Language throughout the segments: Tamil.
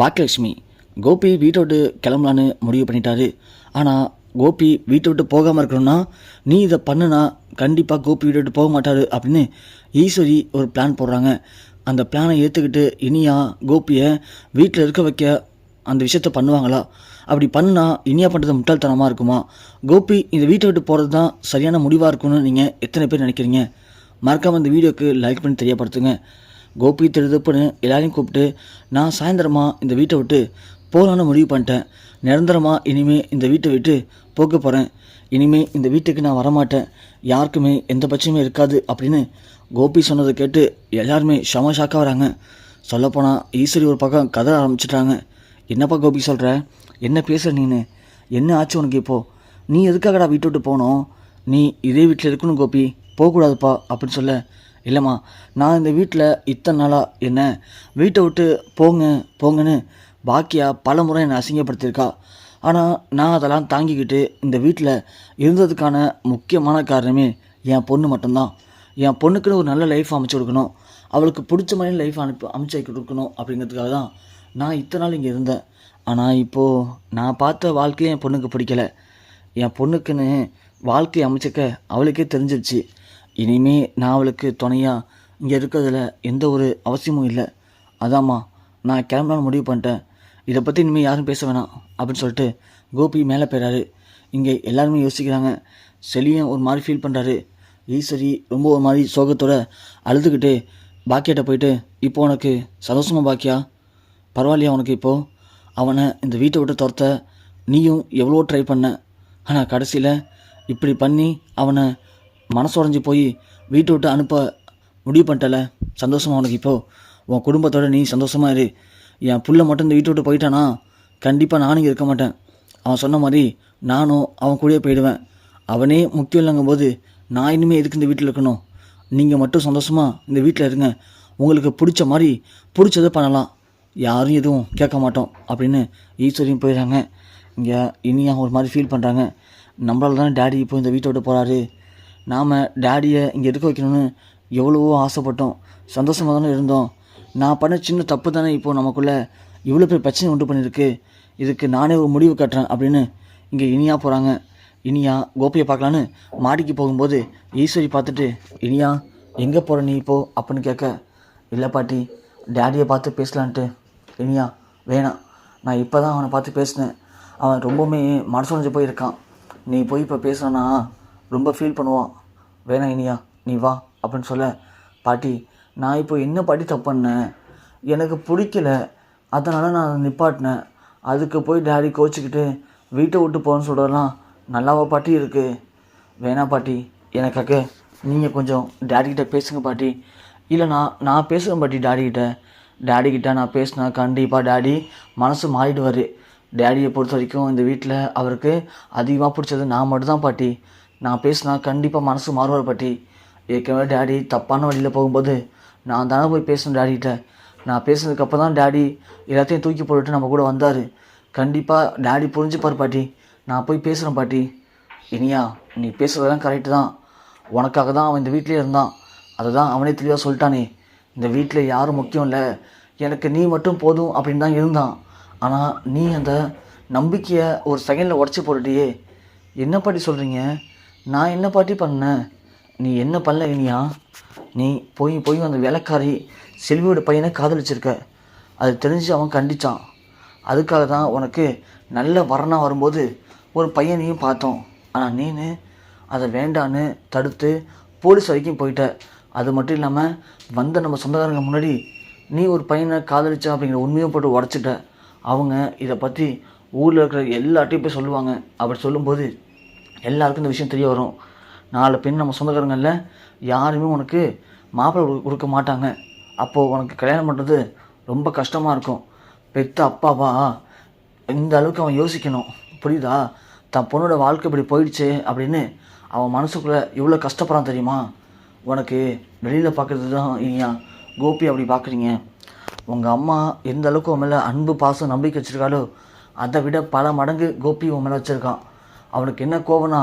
பாக்கியலட்சுமி கோபி வீட்டை விட்டு கிளம்பலான்னு முடிவு பண்ணிட்டாரு. ஆனால் கோபி வீட்டை விட்டு போகாமல் இருக்கணும்னா நீ இதை பண்ணுனா கண்டிப்பாக கோபி வீட்டை விட்டு போக மாட்டாரு அப்படின்னு ஈஸ்வரி ஒரு பிளான் போடுறாங்க. அந்த பிளானை ஏற்றுக்கிட்டு இனியா கோபியை வீட்டில் இருக்க வைக்க அந்த விஷயத்த பண்ணுவாங்களா? அப்படி பண்ணுனா இனியா பண்ணுறது முட்டாள்தனமாக இருக்குமா? கோபி இந்த வீட்டை விட்டு போகிறது தான் சரியான முடிவாக இருக்கும்னு நீங்கள் எத்தனை பேர் நினைக்கிறீங்க? மறக்காமல் இந்த வீடியோக்கு லைக் பண்ணி தெரியப்படுத்துங்க. கோபி திருதுப்புன்னு எல்லாரையும் கூப்பிட்டு நான் சாயந்தரமாக இந்த வீட்டை விட்டு போகலான்னு முடிவு பண்ணிட்டேன். நிரந்தரமாக இனிமேல் இந்த வீட்டை விட்டு போக போகிறேன் இனிமேல் இந்த வீட்டுக்கு நான் வரமாட்டேன். யாருக்குமே எந்த பட்சமே இருக்காது அப்படின்னு கோபி சொன்னதை கேட்டு எல்லாருமே ஷம ஷாக்காக வராங்க. சொல்லப்போனால் ஈஸ்வரி ஒரு பக்கம் கதை ஆரம்பிச்சிட்டாங்க. என்னப்பா கோபி சொல்கிற என்ன பேசுகிற நீனு? என்ன ஆச்சு உனக்கு இப்போது நீ எதுக்காகடா வீட்டை விட்டு போனோம்? நீ இதே வீட்டில் இருக்கணும் கோபி. போகக்கூடாதுப்பா அப்படின்னு சொல்ல இல்லைம்மா நான் இந்த வீட்டில் இத்தனை நாளாக என்ன வீட்டை விட்டு போங்க போங்கன்னு பாக்கியா பல முறை என்னை அசிங்கப்படுத்தியிருக்கா. ஆனால் நான் அதெல்லாம் தாங்கிக்கிட்டு இந்த வீட்டில் இருந்ததுக்கான முக்கியமான காரணமே என் பொண்ணு மட்டும்தான். என் பொண்ணுக்குன்னு ஒரு நல்ல லைஃப் அமைச்சு கொடுக்கணும். அவளுக்கு பிடிச்ச மாதிரி லைஃப் அனுப்பி அமைச்சு கொடுக்கணும் அப்படிங்கிறதுக்காக தான் நான் இத்தனை நாள் இங்கே இருந்தேன். ஆனால் இப்போது நான் பார்த்த வாழ்க்கையே என் பொண்ணுக்கு பிடிக்கல. என் பொண்ணுக்குன்னு வாழ்க்கையை அமைச்சிக்க அவளுக்கே தெரிஞ்சிருச்சு. இனிமே நான் அவளுக்கு துணையாக இங்கே இருக்கிறதுல எந்த ஒரு அவசியமும் இல்லை. அதாம்மா நான் கிளம்பலான்னு முடிவு பண்ணிட்டேன். இதை பற்றி இனிமேல் யாரும் பேச வேணாம் அப்படின்னு சொல்லிட்டு கோபி மேலே போயிறாரு. இங்கே எல்லாருமே யோசிக்கிறாங்க செலியும் ஒரு மாதிரி ஃபீல் பண்ணுறாரு ஈஸ்வரி ரொம்ப ஒரு மாதிரி சோகத்தோட அழுதுகிட்டு பாக்கியாட்ட போயிட்டு இப்போ உனக்கு சந்தோஷமா பாக்கியா? பரவாயில்லையா உனக்கு இப்போது அவனை இந்த வீட்டை விட்டு துரத்த நீயும் எவ்வளோ ட்ரை பண்ண. ஆனால் கடைசியில் இப்படி பண்ணி அவனை மனசு உடஞ்சி போய் வீட்டை விட்டு அனுப்ப முடிவு பண்ணிட்டல. சந்தோஷமாக உனக்கு இப்போது உன் குடும்பத்தோட நீ சந்தோஷமா இரு. என் புள்ள மட்டும் இந்த வீட்டை விட்டு போயிட்டானா? கண்டிப்பாக நானும் இங்கே இருக்க மாட்டேன். அவன் சொன்ன மாதிரி நானும் அவன் கூடயே போயிடுவேன். அவனே முக்கியம் இல்லைங்கும்போது நான் இனிமேல் எதுக்கு இந்த வீட்டில் இருக்கணும்? நீங்கள் மட்டும் சந்தோஷமாக இந்த வீட்டில் இருங்க. உங்களுக்கு பிடிச்ச மாதிரி பிடிச்சதை பண்ணலாம். யாரும் எதுவும் கேட்க மாட்டோம் அப்படின்னு ஈஸ்வரியும் போயிடுறாங்க. இங்கே இனியா ஒரு மாதிரி ஃபீல் பண்ணுறாங்க நம்மளால தான் டேடி இப்போ இந்த வீட்டை விட்டு போகிறாரு நாம் டேடியை இங்கே இருக்க வைக்கணும்னு எவ்வளவோ ஆசைப்பட்டோம். சந்தோஷமாக தானே இருந்தோம். நான் பண்ண சின்ன தப்பு தானே இப்போது நமக்குள்ளே இவ்வளோ பெரிய பிரச்சனை உண்டு பண்ணியிருக்கு இதுக்கு நானே ஒரு முடிவு கட்டுறேன் அப்படின்னு இங்கே இனியா போகிறாங்க இனியா கோபியை பார்க்கலான்னு மாடிக்கு போகும்போது ஈஸ்வரி பார்த்துட்டு இனியா எங்கே போகிற நீ இப்போ அப்படின்னு கேட்க இல்லை பாட்டி டேடியை பார்த்து பேசலான்ட்டு. இனியா வேணாம். நான் இப்போ தான் அவனை பார்த்து பேசினேன். அவன் ரொம்பவுமே மனசுடைஞ்சு போயிருக்கான். நீ போய் இப்போ பேசுனா ரொம்ப ஃபீல் பண்ணுவான். வேணாம் இனியா நீ வா அப்படின்னு சொல்ல பாட்டி நான் இப்போ என்ன பாட்டி தப்பு பண்ணேன்? எனக்கு பிடிக்கல. அதனால் நான் அதை நிப்பாட்டினேன். அதுக்கு போய் டேடி கோச்சிக்கிட்டு வீட்டை விட்டு போகணும்னு சொல்கிறலாம் நல்லாவா பாட்டி இருக்குது வேணாம் பாட்டி எனக்காக நீங்கள் கொஞ்சம் டேடிக்கிட்ட பேசுங்க பாட்டி. இல்லை நான் நான் பேசுகிறேன் பாட்டி டேடிக்கிட்ட டேடிக்கிட்ட நான் பேசினா கண்டிப்பாக டேடி மனசு மாறிடுவார். டேடியை பொறுத்த வரைக்கும் இந்த வீட்டில் அவருக்கு அதிகமாக பிடிச்சது நான் மட்டும்தான் பாட்டி. நான் பேசினா கண்டிப்பாக மனசு மாறுவார் பாட்டி. ஏற்கனவே டேடி தப்பான வழியில் போகும்போது நான் தானே போய் பேசணும் டேடிகிட்ட. நான் பேசுனதுக்கப்புறம் தான் டேடி எல்லாத்தையும் தூக்கி போட்டுட்டு நம்ம கூட வந்தார். கண்டிப்பாக டேடி புரிஞ்சுப்பார் பாட்டி. நான் போய் பேசுகிறேன் பாட்டி. இனியா நீ பேசுகிறதெல்லாம் கரெக்டு தான். உனக்காக தான் அவன் இந்த வீட்டிலே இருந்தான். அதை தான் அவனே தெளிவாக சொல்லிட்டானே. இந்த வீட்டில் யாரும் முக்கியம் இல்லை. எனக்கு நீ மட்டும் போதும் அப்படின்னு தான் இருந்தான். ஆனால் நீ அந்த நம்பிக்கையை ஒரு செகண்டில் உடச்சி போட்டுட்டியே. என்ன பாட்டி சொல்கிறீங்க நான் என்ன பாட்டி பண்ணேன் நீ என்ன பண்ணல இனியா? நீ போய் போய் அந்த வேலைக்காரி செல்வியோட பையனை காதலிச்சிருக்க. அது தெரிஞ்சு அவன் கண்டிச்சான். அதுக்காக தான் உனக்கு நல்ல வரணா வரும்போது ஒரு பையனையும் பார்த்தோம். ஆனால் நீனு அதை வேண்டான்னு தடுத்து போலீஸ் வரைக்கும் போயிட்ட. அது மட்டும் இல்லாமல் வந்த நம்ம சொந்தக்காரங்க முன்னாடி நீ ஒரு பையனை காதலிச்சா அப்படிங்கிற உண்மையை போட்டு உடச்சிட்ட. அவங்க இதை பற்றி ஊரில் இருக்கிற எல்லாட்டையும் போய் சொல்லுவாங்க. அப்படி சொல்லும்போது எல்லாருக்கும் இந்த விஷயம் தெரிய வரும். நாலு பெண் நம்ம சொந்தக்காரங்களில் யாருமே உனக்கு மாப்பிள்ளை கொடுக்க மாட்டாங்க. அப்போது உனக்கு கல்யாணம் பண்ணுறது ரொம்ப கஷ்டமாக இருக்கும். பெத்த அப்பாவா? இந்த அளவுக்கு அவன் யோசிக்கணும். புரியுதா? தன் பொண்ணோட வாழ்க்கை இப்படி போயிடுச்சு அப்படின்னு அவன் மனசுக்குள்ளே எவ்வளோ கஷ்டப்படுறான் தெரியுமா? உனக்கு வெளியில் பார்க்குறது தான் இனியா கோபி அப்படி பார்க்குறீங்க உங்கள் அம்மா எந்த அளவுக்கு உன் மேலே அன்பு பாசம் நம்பிக்கை வச்சுருக்காளோ அதை விட பல மடங்கு கோபி உன் மேலே வச்சுருக்கான். அவனுக்கு என்ன கோவம்னா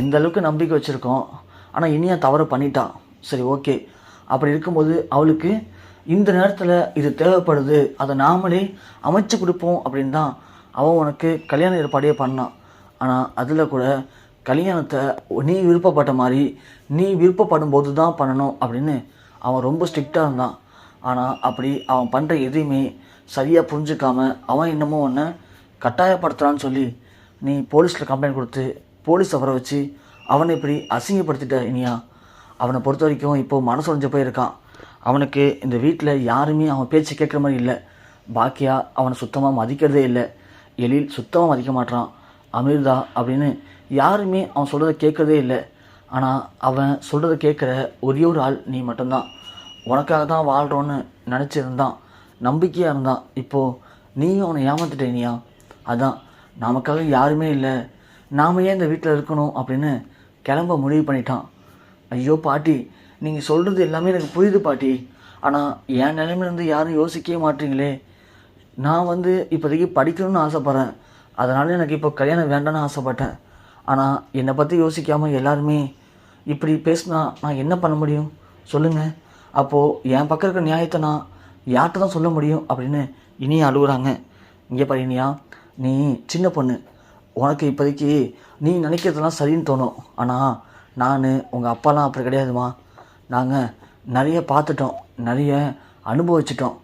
இந்த அளவுக்கு நம்பிக்கை வச்சுருக்கோம். ஆனால் இனியா தவறு பண்ணிட்டான் சரி ஓகே. அப்படி இருக்கும்போது அவளுக்கு இந்த நேரத்தில் இது தேவைப்படுது. அதை நாமளே அமைச்சு கொடுப்போம் அப்படின்னு தான் அவன் உனக்கு கல்யாண ஏற்பாடே பண்ணான் ஆனால் அதில் கூட கல்யாணத்தை நீ விருப்பப்பட்ட மாதிரி நீ விருப்பப்படும் போது தான் பண்ணணும் அப்படின்னு அவன் ரொம்ப ஸ்ட்ரிக்டாக இருந்தான். ஆனால் அப்படி அவன் பண்ணுற எதையுமே சரியாக புரிஞ்சுக்காம அவன் என்னமோ ஒன்று கட்டாயப்படுத்துகிறான்னு சொல்லி நீ போலீஸில் கம்ப்ளைண்ட் கொடுத்து போலீஸ் அவரை வச்சு அவனை இப்படி அசிங்கப்படுத்திட்ட இனியா. அவனை பொறுத்த வரைக்கும் இப்போது மனசு உடைஞ்சு போயிருக்கான். அவனுக்கு இந்த வீட்டில் யாருமே அவன் பேச்சு கேட்குற மாதிரி இல்லை. பாக்கியா அவனை சுத்தமாக மதிக்கிறதே இல்லை. எழில் சுத்தமாக மதிக்க மாட்டான் அமிர்தா அப்படின்னு யாருமே அவன் சொல்கிறத கேட்குறதே இல்லை. ஆனால் அவன் சொல்கிறத கேட்குற ஒரே ஒரு ஆள் நீ மட்டும்தான். உனக்காக தான் வாழ்கிறோன்னு நினச்சிருந்தான். நம்பிக்கையாக இருந்தான். இப்போது நீயும் அவனை ஏமாத்திட்டேனியா அதான் நமக்காக யாருமே இல்லை. நாம் ஏன் இந்த வீட்டில் இருக்கணும் அப்படின்னு கிளம்ப முடிவு பண்ணிட்டான். ஐயோ பாட்டி நீங்கள் சொல்கிறது எல்லாமே எனக்கு புரியுது பாட்டி. ஆனால் என் நிலைமையிலேருந்து யாரும் யோசிக்கவே மாட்டீங்களே. நான் வந்து இப்போதைக்கு படிக்கணும்னு ஆசைப்பட்றேன். அதனால் எனக்கு இப்போ கல்யாணம் வேண்டாம்னு ஆசைப்பட்டேன். ஆனால் என்னை பற்றி யோசிக்காமல் எல்லாருமே இப்படி பேசினா நான் என்ன பண்ண முடியும்? சொல்லுங்கள் அப்போது என் பக்கம் இருக்க நியாயத்தை நான் யார்கிட்ட தான் சொல்ல முடியும் அப்படின்னு இனியா அழுகுறாங்க. இங்கே பாரு இனியா நீ சின்ன பொண்ணு. உனக்கு இப்போதைக்கு நீ நினைக்கிறதெல்லாம் சரின்னு தோணும். ஆனால் நான் உங்கள் அப்பாலாம் அப்படி கிடையாதுமா. நாங்கள் நிறைய பார்த்துட்டோம். நிறைய அனுபவிச்சிட்டோம்.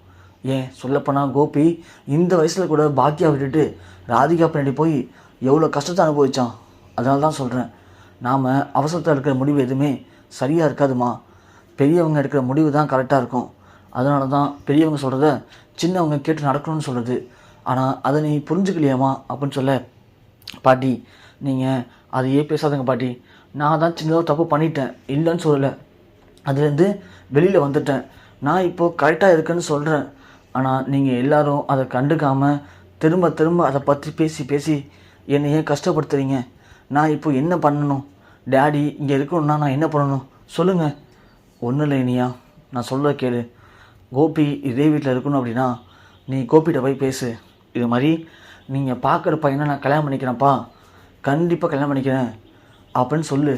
ஏன் சொல்லப்போனால் கோபி இந்த வயசில் கூட பாக்கியா விட்டுட்டு ராதிகா பின்னாடி போய் எவ்வளோ கஷ்டத்தை அனுபவிச்சான். அதனால தான் சொல்கிறேன் நாம் அவசரத்தில் எடுக்கிற முடிவு எதுவுமே சரியாக இருக்காதுமா. பெரியவங்க எடுக்கிற முடிவு தான் கரெக்டாக இருக்கும். அதனால தான் பெரியவங்க சொல்கிறத சின்னவங்க கேட்டு நடக்கணும்னு சொல்கிறது ஆனால் அதை நீ புரிஞ்சுக்கலையாமா அப்படின்னு சொல்ல பாட்டி நீங்கள் அதையே பேசாதங்க பாட்டி. நான் தான் சின்னதாக தப்பு பண்ணிட்டேன். இல்லைன்னு சொல்லலை. அதுலேருந்து வெளியில் வந்துட்டேன். நான் இப்போது கரெக்டாக இருக்கேன்னு சொல்கிறேன் ஆனால் நீங்கள் எல்லோரும் அதை கண்டுக்காமல் திரும்ப திரும்ப அதை பற்றி பேசி பேசி என்னை ஏன் கஷ்டப்படுத்துறீங்க. நான் இப்போ என்ன பண்ணணும்? டேடி இங்கே இருக்கணும்னா நான் என்ன பண்ணணும்? சொல்லுங்கள் ஒன்றும் இல்லை இனியா. நான் சொல்ல கேளு. கோபி இதே வீட்டில் இருக்கணும் அப்படின்னா நீ கோபிகிட்ட போய் பேசு. இது மாதிரி நீங்கள் பார்க்குற பையனை நான் கல்யாணம் பண்ணிக்கிறேன்ப்பா. கண்டிப்பாக கல்யாணம் பண்ணிக்கிறேன். அப்படின்னு சொல்லு.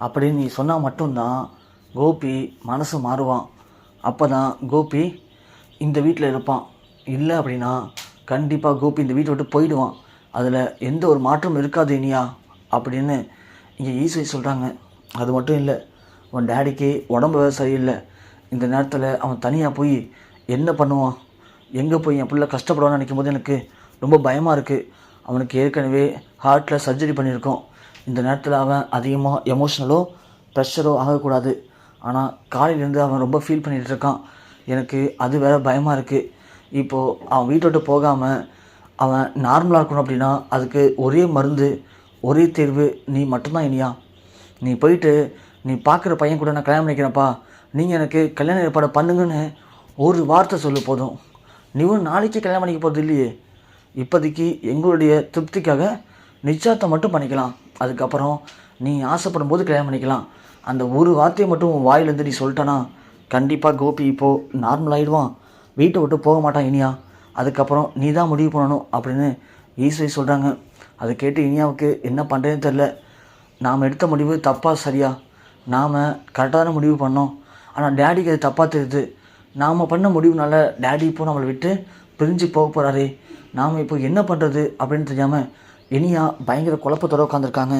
அப்படின்னு நீ சொன்னால் மட்டும்தான் கோபி மனசு மாறுவான். அப்போ தான் கோபி இந்த வீட்டில் இருப்பான். இல்லை அப்படின்னா கண்டிப்பாக கோபி இந்த வீட்டை விட்டு போயிடுவான். அதில் எந்த ஒரு மாற்றமும் இருக்காது இனியா அப்படின்னு இங்கே ஈஸ்வரி சொல்கிறாங்க அது மட்டும் இல்லை உன் டேடிக்கு உடம்பு சரியில்லை. இந்த நேரத்தில் அவன் தனியாக போய் என்ன பண்ணுவான்? எங்கே போய் என் பிள்ளை கஷ்டப்படுவான்னு நினைக்கும் போது எனக்கு ரொம்ப பயமாக இருக்குது அவனுக்கு ஏற்கனவே ஹார்ட்டில் சர்ஜரி பண்ணியிருக்கோம். இந்த நேரத்தில் அவன் அதிகமாக எமோஷ்னலோ ப்ரெஷரோ ஆகக்கூடாது. ஆனால் காலையிலேருந்து அவன் ரொம்ப ஃபீல் பண்ணிகிட்டு இருக்கான். எனக்கு அது வேற பயமாக இருக்குது இப்போது அவன் வீட்டோட்டு போகாமல் அவன் நார்மலாக இருக்கணும் அப்படின்னா அதுக்கு ஒரே மருந்து ஒரே தேர்வு நீ மட்டும்தான் இனியா. நீ போயிட்டு நீ பார்க்குற பையன் கூட நான் கல்யாணம் பண்ணிக்கிறேன்ப்பா. நீங்கள் எனக்கு கல்யாணம் ஏற்பாடு பண்ணுங்கன்னு ஒரு வார்த்தை சொல்லு போதும். நீவும் நாளைக்கு கல்யாணம் பண்ணிக்க போகிறது இல்லையே. இப்போதைக்கு எங்களுடைய திருப்திக்காக நிச்சயத்தை மட்டும் பண்ணிக்கலாம். அதுக்கப்புறம் நீ ஆசைப்படும் போது கல்யாணம் பண்ணிக்கலாம். அந்த ஒரு வார்த்தையை மட்டும் உன் வாயிலேருந்து நீ சொல்லிட்டனா கண்டிப்பாக கோபி இப்போது நார்மல் ஆகிடுவான் வீட்டை விட்டு போக மாட்டான் இனியா. அதுக்கப்புறம் நீ தான் முடிவு பண்ணணும் அப்படின்னு ஈஸ்வரி சொல்கிறாங்க அதை கேட்டு இனியாவுக்கு என்ன பண்ணுறதுன்னு தெரில நாம் எடுத்த முடிவு தப்பாக சரியா? நாம் கரெக்டான முடிவு பண்ணோம். ஆனால் டேடிக்கு அது தப்பாக தெரியுது. நாம் பண்ண முடிவுனால டேடி இப்போ நம்மளை விட்டு பிரிஞ்சு போக போகிறாரே நாம் இப்போ என்ன பண்ணுறது அப்படின்னு தெரியாமல் இனியா பயங்கர குழப்பத்தோட உட்காந்துருக்காங்க